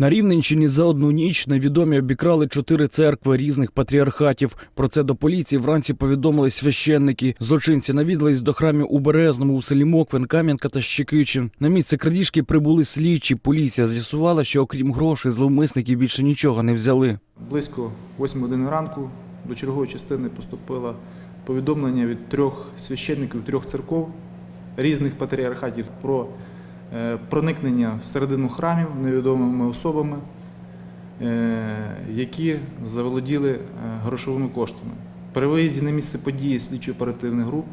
На Рівненщині за одну ніч невідомі обікрали чотири церкви різних патріархатів. Про це до поліції вранці повідомили священники. Злочинці навідались до храмів у Березному, у селі Моквин, Кам'янка та Щекичин. На місце крадіжки прибули слідчі. Поліція з'ясувала, що окрім грошей, зловмисники більше нічого не взяли. Близько 8 годин ранку до чергової частини поступило повідомлення від трьох священників трьох церков різних патріархатів про проникнення всередину храмів невідомими особами, е, які заволоділи е, грошовими коштами. При виїзді на місце події слідчо-оперативних груп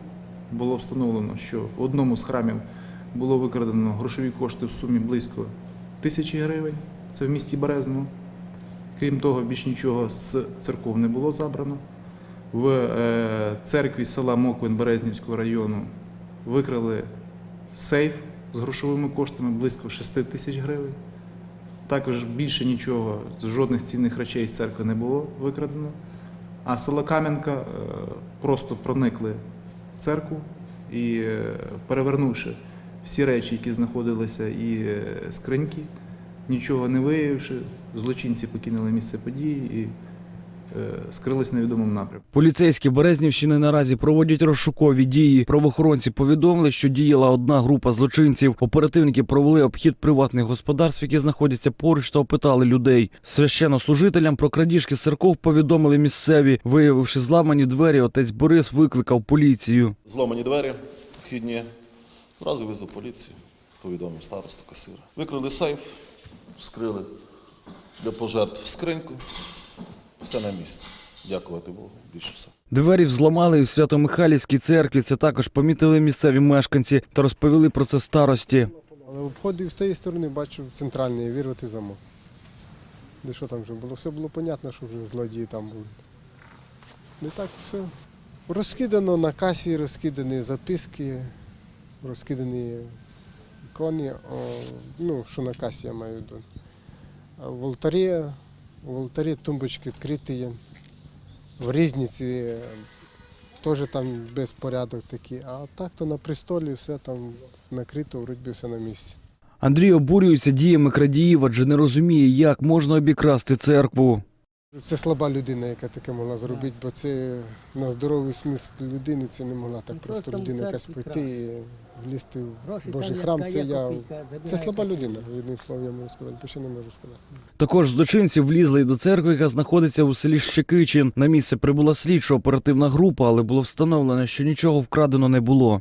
було встановлено, що в одному з храмів було викрадено грошові кошти в сумі близько тисячі гривень. Це в місті Березному. Крім того, більш нічого з церков не було забрано. В е, церкві села Моквин Березнівського району викрали сейф з грошовими коштами близько 6 тисяч гривень. Також більше нічого, жодних цінних речей з церкви не було викрадено. А села Кам'янка е, просто проникли в церкву і, е, перевернувши всі речі, які знаходилися, і е, скриньки, нічого не виявивши, злочинці покинули місце події і скрились на невідомому напрямку. Поліцейські Березнівщини наразі проводять розшукові дії. Правоохоронці повідомили, що діяла одна група злочинців. Оперативники провели обхід приватних господарств, які знаходяться поруч, та опитали людей. Священнослужителям про крадіжки з церков повідомили місцеві. Виявивши зламані двері, отець Борис викликав поліцію. Зломані двері вхідні. Зразу визвав поліцію, повідомив старосту касира. Викрили сейф, вскрили для пожертв скриньку. Все на місці. Дякувати Богу. Більше все. Двері взламали і в Свято-Михайлівській церкві. Це також помітили місцеві мешканці та розповіли про це старості. Але обходив з тієї сторони, бачу центральний вірвати замок. Де що там вже було? Все було понятно, що вже злодії там були. Не так все. Розкидано на касі, розкидані записки, розкидані ікони, о, ну, що на касі я маю в виду. В алтарі, в алтарі тумбочки відкриті є. В різниці е, теж там безпорядок такий. А так то на престолі все там накрито, вроді все на місці. Андрій обурюється діями крадіїв, адже не розуміє, як можна обікрасти церкву. Це слаба людина, яка таке могла зробити, бо це на здоровий смисл людини це не могла так просто Просто людина якась пойти і влізти в Гроші Божий там, храм. Це я копійка, це слаба людина. Одним словом я можу сказати, бо ще не можу сказати. Також злочинці влізли й до церкви, яка знаходиться у селі Щекичин. На місце прибула слідчо оперативна група, але було встановлено, що нічого вкрадено не було.